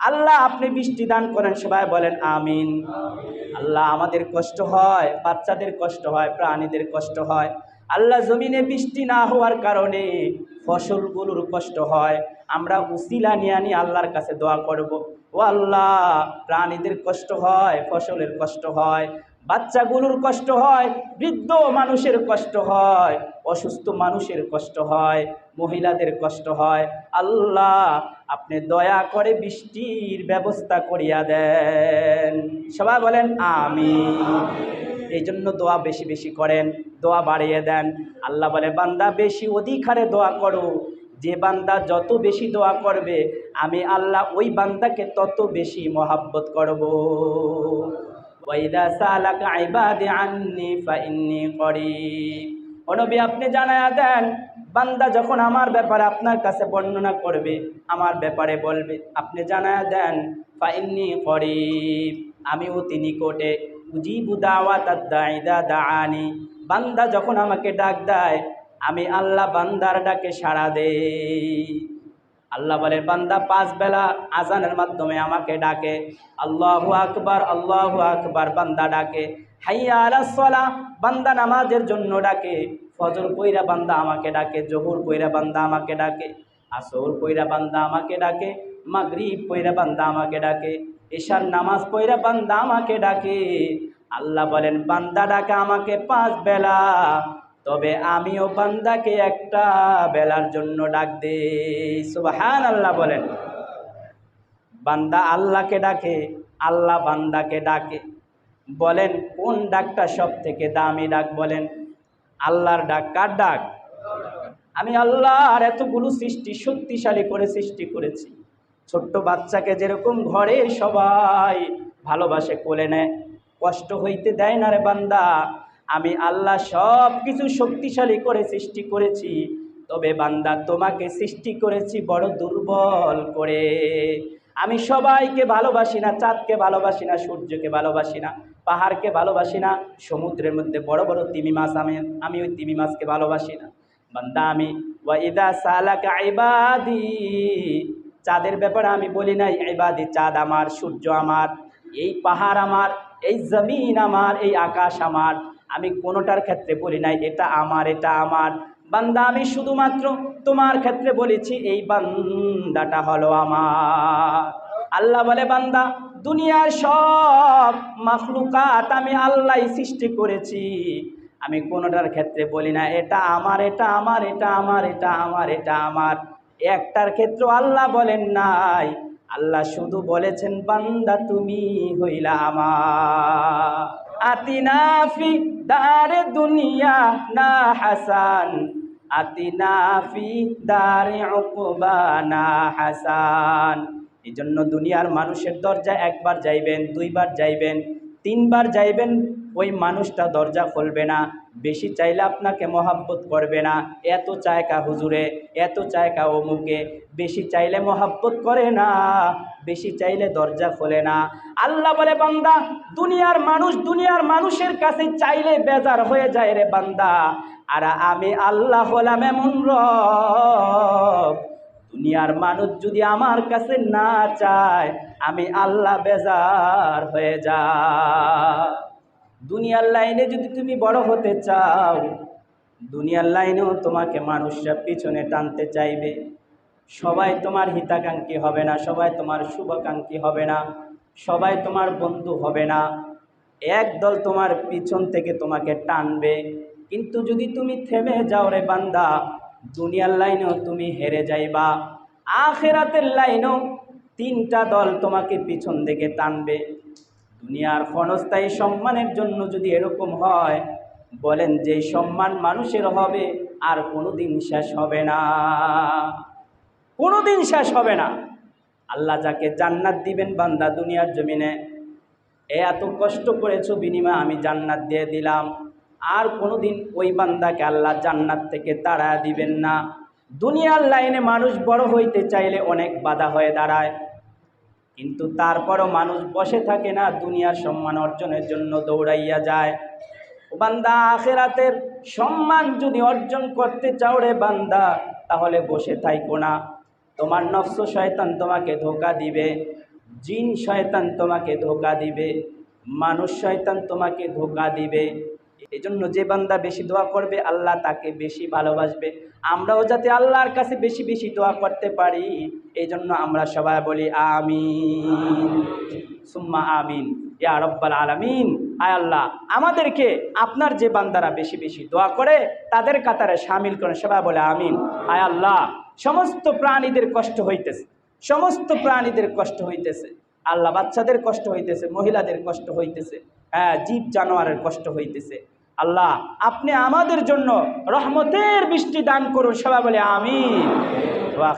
আল্লাহ আপনি বৃষ্টি দান করেন, সবাই বলেন আমিন। আল্লাহ আমাদের কষ্ট হয়, বাচ্চাদের কষ্ট হয়, প্রাণীদের কষ্ট হয়। আল্লাহ জমিনে বৃষ্টি না হওয়ার কারণে ফসলগুলোর কষ্ট হয়। আমরা উসিলা নিয়ে আনি, আল্লাহর কাছে দোয়া করব। ও আল্লাহ, প্রাণীদের কষ্ট হয়, ফসলের কষ্ট হয়, বাচ্চাগুলোর কষ্ট হয়, বৃদ্ধ মানুষের কষ্ট হয়, অসুস্থ মানুষের কষ্ট হয়, মহিলাদের কষ্ট হয়। আল্লাহ আপনি দয়া করে বৃষ্টির ব্যবস্থা করিয়া দেন। সবাই বলেন আমি এই জন্য দোয়া বেশি বেশি করেন, দোয়া বাড়িয়ে দেন। আল্লাহ বলে, বান্দা, বেশি অধিক হারে দোয়া করো। যে বান্দা যত বেশি দোয়া করবে, আমি আল্লাহ ওই বান্দাকে তত বেশি মহাব্বত করব। ওয়াইদা সালাকা ইবাদি আন্নি ফাইন্নি করিব। ও নবী, আপনি জানায়া দেন, বান্দা যখন আমার ব্যাপারে আপনার কাছে বর্ণনা করবে, আমার ব্যাপারে বলবে। আপনি জানায়া দেন, ফাইন্নি করিব আমি অতি নিকটে উজিবু দাওয়াত দাইদা দাআনি। বান্দা যখন আমাকে ডাক দেয়, আমি আল্লাহ বান্দার ডাকে সাড়া দেই। আল্লাহ বলে, বান্দা, পাঁচ বেলা আজানের মাধ্যমে আমাকে ডাকে। আল্লাহু আকবার আল্লাহু আকবার, বান্দা ডাকে। হাইয়া আলাস সালাহ বান্দা নামাজের জন্য ডাকে। ফজর কইরা বান্দা আমাকে ডাকে, জহুর কইরা বান্দা আমাকে ডাকে, আসর কইরা বান্দা আমাকে ডাকে, মাগরিব কইরা বান্দা আমাকে ডাকে ঈশার নামাজ পইরা বান্দা আমাকে ডাকে। আল্লাহ বলেন, বান্দা ডাকে আমাকে পাঁচ বেলা, তবে আমিও বান্দাকে একটা বেলার জন্য ডাক দে সুবাহান আল্লাহ বলেন। বান্দা আল্লাহকে ডাকে, আল্লাহ বান্দাকে ডাকে। বলেন, কোন ডাকটা সব থেকে দামি ডাক বলেন? আল্লাহর ডাক কার ডাক? আমি আল্লাহর এতগুলো সৃষ্টি শক্তিশালী করে সৃষ্টি করেছি। ছোট্ট বাচ্চাকে যেরকম ঘরে সবাই ভালোবাসে, কোলে নেয়, কষ্ট হইতে দেয় না রে বান্দা। আমি আল্লাহ সব কিছু শক্তিশালী করে সৃষ্টি করেছি, তবে বান্দা, তোমাকে সৃষ্টি করেছি বড় দুর্বল করে। আমি সবাইকে ভালোবাসি না, চাঁদকে ভালোবাসি না, সূর্যকে ভালোবাসি না। পাহাড়কে ভালোবাসি না, সমুদ্রের মধ্যে বড় বড় তিমি মাছ আমি আমি ওই তিমি মাছকে ভালোবাসি না। বান্দা, আমি ওয়াইদা সালাকা ইবাদি চাঁদের ব্যাপারে আমি বলি নাই, ইবাদি, চাঁদ আমার, সূর্য আমার, এই পাহাড় আমার, এই জমিন আমার, এই আকাশ আমার, আমি কোনোটার ক্ষেত্রে বলি নাই, এটা আমার এটা আমার। বান্দা, আমি শুধুমাত্র তোমার ক্ষেত্রে বলেছি, এই বান্দাটা হলো আমার। আল্লাহ বলে, বান্দা দুনিয়ার সব মাখলুকাত আমি আল্লাহ সৃষ্টি করেছি। আমি কোনোটার ক্ষেত্রে বলি না, এটা আমার এটা আমার এটা আমার এটা আমার এটা আমার। একটার ক্ষেত্রে আল্লাহ বলেন নাই, আল্লাহ শুধু বলেছেন, বান্দা তুমি হইলা আমার। দুনিয়া না হাসান, আতিনাফি দারে উকবা না হাসান। এই জন্য দুনিয়ার মানুষের দরজা একবার যাইবেন, দুইবার যাইবেন, তিনবার যাইবেন, ওই মানুষটা দরজা খুলবে না। বেশি চাইলে আপনাকে মহাব্বত করবে না। এত চায়কা হুজুরে, এত চায়কা অমুকে। বেশি চাইলে মহাব্বত করে না। বেশি চাইলে দরজা খোলে না। আল্লাহ বলে, বান্দা, দুনিয়ার মানুষ দুনিয়ার মানুষের কাছে চাইলে বেজার হয়ে যায় রে বান্দা। আর আমি আল্লাহ হলাম এমন রব। দুনিয়ার মানুষ যদি আমার কাছে না চায়, আমি আল্লাহ বেজার হয়ে যা। দুনিয়ার লাইনে যদি তুমি বড় হতে চাও, দুনিয়ার লাইনেও তোমাকে মানুষরা পিছনে টানতে চাইবে। সবাই তোমার হিতাকাঙ্ক্ষী হবে না, সবাই তোমার শুভাকাঙ্ক্ষী হবে না, সবাই তোমার বন্ধু হবে না। একদল তোমার পিছন থেকে তোমাকে টানবে। কিন্তু যদি তুমি থেমে যাও রে বান্দা দুনিয়ার লাইনেও তুমি হেরে যাইবা। আখেরাতের লাইনেও তিনটা দল তোমাকে পিছন থেকে টানবে। দুনিয়ার ক্ষণস্থায়ী সম্মানের জন্য যদি এরকম হয়, বলেন যে সম্মান মানুষের হবে, আর কোনো দিন শেষ হবে না। কোনো দিন শেষ হবে না। আল্লাহ যাকে জান্নাত দিবেন বান্দা দুনিয়ার জমিনে, এ এত কষ্ট করেছ বিনিময়ে আমি জান্নাত দিয়ে দিলাম। আর কোনো দিন ওই বান্দাকে আল্লাহ জান্নাত থেকে তাড়া দিবেন না। দুনিয়ার লাইনে মানুষ বড় হইতে চাইলে অনেক বাধা হয়ে দাঁড়ায়। কিন্তু তারপরও মানুষ বসে থাকে না, দুনিয়ার সম্মান অর্জনের জন্য দৌড়াইয়া যায়। বান্দা আখেরাতের সম্মান যদি অর্জন করতে চাও রে বান্দা, তাহলে বসে থাইকো না। তোমার নফস শয়তান তোমাকে ধোকা দিবে, জিন শয়তান তোমাকে ধোকা দিবে, মানুষ শয়তান তোমাকে ধোকা দিবে। এই জন্য যে বান্দা বেশি দোয়া করবে, আল্লাহ তাকে বেশি ভালোবাসবে। আমরাও যাতে আল্লাহর কাছে বেশি বেশি দোয়া করতে পারি এই জন্য আমরা সবাই বলি আমিন। সুম্মা আমিন। ইয়া রব্বাল আলামিন। আয় আল্লাহ, আমাদেরকে আপনার যে বান্দারা বেশি বেশি দোয়া করে, তাদের কাতারে সামিল করে সবাই বলে আমিন। আয় আল্লাহ, সমস্ত প্রাণীদের কষ্ট হইতেছে, সমস্ত প্রাণীদের কষ্ট হইতেছে, আল্লাহ বাচ্চাদের কষ্ট হইতেছে, মহিলাদের কষ্ট হইতেছে হ্যাঁ জীব জানোয়ারের কষ্ট হইতেছে। আল্লাহ আপনি আমাদের জন্য রহমতের বৃষ্টি দান করুন সবাই বলে আমিন।